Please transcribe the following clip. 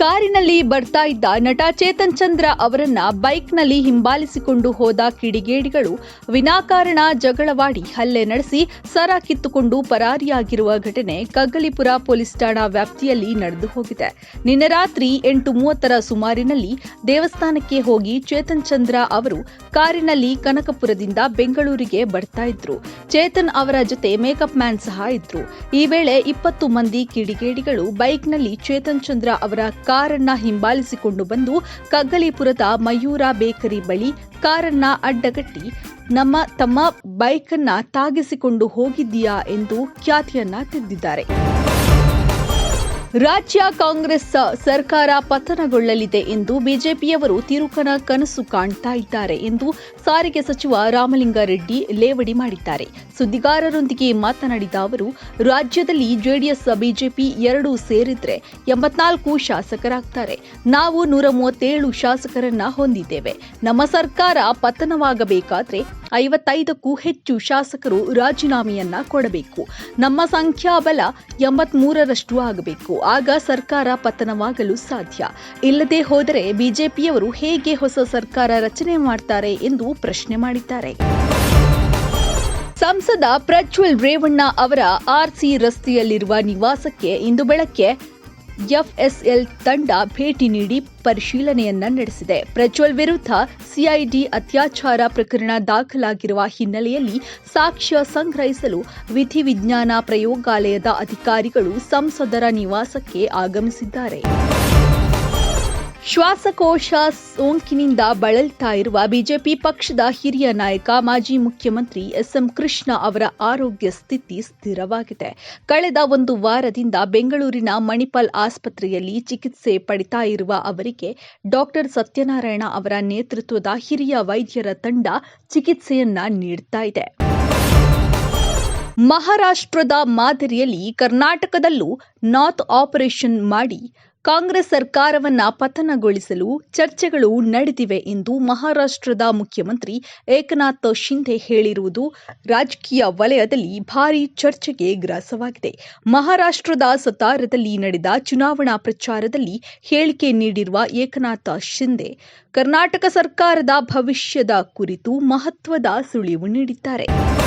ಕಾರಿನಲ್ಲಿ ಬರ್ತಾ ಇದ್ದ ನಟ ಚೇತನ್ ಚಂದ್ರ ಅವರನ್ನ ಬೈಕ್ನಲ್ಲಿ ಹಿಂಬಾಲಿಸಿಕೊಂಡು ಹೋದ ಕಿಡಿಗೇಡಿಗಳು ವಿನಾಕಾರಣ ಜಗಳವಾಡಿ ಹಲ್ಲೆ ನಡೆಸಿ ಸರ ಕಿತ್ತುಕೊಂಡು ಪರಾರಿಯಾಗಿರುವ ಘಟನೆ ಕಗ್ಗಲಿಪುರ ಪೊಲೀಸ್ ಠಾಣಾ ವ್ಯಾಪ್ತಿಯಲ್ಲಿ ನಡೆದು ಹೋಗಿದೆ. ನಿನ್ನೆ ರಾತ್ರಿ ಎಂಟು ಮೂವತ್ತರ ಸುಮಾರಿನಲ್ಲಿ ದೇವಸ್ಥಾನಕ್ಕೆ ಹೋಗಿ ಚೇತನ್ ಚಂದ್ರ ಅವರು ಕಾರಿನಲ್ಲಿ ಕನಕಪುರದಿಂದ ಬೆಂಗಳೂರಿಗೆ ಬರ್ತಾ ಇದ್ರು. ಚೇತನ್ ಅವರ ಜೊತೆ ಮೇಕಪ್ ಮ್ಯಾನ್ ಸಹ ಇದ್ರು. ಈ ವೇಳೆ ಇಪ್ಪತ್ತು ಮಂದಿ ಕಿಡಿಗೇಡಿಗಳು ಬೈಕ್ನಲ್ಲಿ ಚೇತನ್ ಚಂದ್ರ ಅವರ ಕಾರನ್ನ ಹಿಂಬಾಲಿಸಿಕೊಂಡು ಬಂದು ಕಗ್ಗಲಿಪುರದ ಮಯೂರ ಬೇಕರಿ ಬಳಿ ಕಾರನ್ನ ಅಡ್ಡಗಟ್ಟಿ, ನಮ್ಮ, ತಮ್ಮ ಬೈಕನ್ನ ತಾಗಿಸಿಕೊಂಡು ಹೋಗಿದ್ದೀಯಾ? ಎಂದು ಖ್ಯಾತಿಯನ್ನ ತೆಗೆದಿದ್ದಾರೆ. ರಾಜ್ಯ ಕಾಂಗ್ರೆಸ್ ಸರ್ಕಾರ ಪತನಗೊಳ್ಳಲಿದೆ ಎಂದು ಬಿಜೆಪಿಯವರು ತಿರುಕನ ಕನಸು ಕಾಣ್ತಾ ಇದ್ದಾರೆ ಎಂದು ಸಾರಿಗೆ ಸಚಿವ ರಾಮಲಿಂಗಾರೆಡ್ಡಿ ಲೇವಡಿ ಮಾಡಿದ್ದಾರೆ. ಸುದ್ದಿಗಾರರೊಂದಿಗೆ ಮಾತನಾಡಿದ ಅವರು, ರಾಜ್ಯದಲ್ಲಿ ಜೆಡಿಎಸ್, ಬಿಜೆಪಿ ಎರಡೂ ಸೇರಿದ್ರೆ ಎಂಬತ್ನಾಲ್ಕು ಶಾಸಕರಾಗ್ತಾರೆ. ನಾವು ನೂರ ಮೂವತ್ತೇಳು ಶಾಸಕರನ್ನ ಹೊಂದಿದ್ದೇವೆ. ನಮ್ಮ ಸರ್ಕಾರ ಪತನವಾಗಬೇಕಾದ್ರೆ ಐವತ್ತೈದಕ್ಕೂ ಹೆಚ್ಚು ಶಾಸಕರು ರಾಜೀನಾಮೆಯನ್ನ ಕೊಡಬೇಕು. ನಮ್ಮ ಸಂಖ್ಯಾಬಲ ಎಂಬತ್ಮೂರರಷ್ಟು ಆಗಬೇಕು. ಆಗ ಸರ್ಕಾರ ಪತನವಾಗಲು ಸಾಧ್ಯ. ಇಲ್ಲದೆ ಹೋದರೆ ಬಿಜೆಪಿಯವರು ಹೇಗೆ ಹೊಸ ಸರ್ಕಾರ ರಚನೆ ಮಾಡ್ತಾರೆ ಎಂದು ಪ್ರಶ್ನೆ ಮಾಡಿದ್ದಾರೆ. ಸಂಸದ ಪ್ರಜ್ವಲ್ ರೇವಣ್ಣ ಅವರ ಆರ್ಸಿ ರಸ್ತೆಯಲ್ಲಿರುವ ನಿವಾಸಕ್ಕೆ ಇಂದು ಬೆಳಗ್ಗೆ ಎಫ್ಎಸ್ಎಲ್ ತಂಡ ಭೇಟಿ ನೀಡಿ ಪರಿಶೀಲನೆಯನ್ನ ನಡೆಸಿದೆ. ಪ್ರಜ್ವಲ್ ವಿರುದ್ಧ ಸಿಐಡಿ ಅತ್ಯಾಚಾರ ಪ್ರಕರಣ ದಾಖಲಾಗಿರುವ ಹಿನ್ನೆಲೆಯಲ್ಲಿ ಸಾಕ್ಷ್ಯ ಸಂಗ್ರಹಿಸಲು ವಿಧಿವಿಜ್ಞಾನ ಪ್ರಯೋಗಾಲಯದ ಅಧಿಕಾರಿಗಳು ಸಂಸದರ ನಿವಾಸಕ್ಕೆ ಆಗಮಿಸಿದ್ದಾರೆ. ಶ್ವಾಸಕೋಶ ಸೋಂಕಿನಿಂದ ಬಳಲ್ತಾ ಇರುವ ಬಿಜೆಪಿ ಪಕ್ಷದ ಹಿರಿಯ ನಾಯಕ ಮಾಜಿ ಮುಖ್ಯಮಂತ್ರಿ ಎಸ್ಎಂ ಕೃಷ್ಣ ಅವರ ಆರೋಗ್ಯ ಸ್ಥಿತಿ ಸ್ಥಿರವಾಗಿದೆ. ಕಳೆದ ಒಂದು ವಾರದಿಂದ ಬೆಂಗಳೂರಿನ ಮಣಿಪಾಲ್ ಆಸ್ಪತ್ರೆಯಲ್ಲಿ ಚಿಕಿತ್ಸೆ ಪಡಿತಾ ಇರುವ ಅವರಿಗೆ ಡಾಕ್ಟರ್ ಸತ್ಯನಾರಾಯಣ ಅವರ ನೇತೃತ್ವದ ಹಿರಿಯ ವೈದ್ಯರ ತಂಡ ಚಿಕಿತ್ಸೆಯನ್ನ ನೀಡ್ತಾ ಇದೆ. ಮಹಾರಾಷ್ಟ್ರದ ಮಾದರಿಯಲ್ಲಿ ಕರ್ನಾಟಕದಲ್ಲೂ ನಾರ್ತ್ ಆಪರೇಷನ್ ಮಾಡಿ ಕಾಂಗ್ರೆಸ್ ಸರ್ಕಾರವನ್ನ ಪತನಗೊಳಿಸಲು ಚರ್ಚೆಗಳು ನಡೆದಿವೆ ಎಂದು ಮಹಾರಾಷ್ಟ್ರದ ಮುಖ್ಯಮಂತ್ರಿ ಏಕನಾಥ್ ಶಿಂಧೆ ಹೇಳಿರುವುದು ರಾಜಕೀಯ ವಲಯದಲ್ಲಿ ಭಾರೀ ಚರ್ಚೆಗೆ ಗ್ರಾಸವಾಗಿದೆ. ಮಹಾರಾಷ್ಟ್ರದ ಸತಾರದಲ್ಲಿ ನಡೆದ ಚುನಾವಣಾ ಪ್ರಚಾರದಲ್ಲಿ ಹೇಳಿಕೆ ನೀಡಿರುವ ಏಕನಾಥ ಶಿಂಧೆ, ಕರ್ನಾಟಕ ಸರ್ಕಾರದ ಭವಿಷ್ಯದ ಕುರಿತು ಮಹತ್ವದ ಸುಳಿವು ನೀಡಿದ್ದಾರೆ.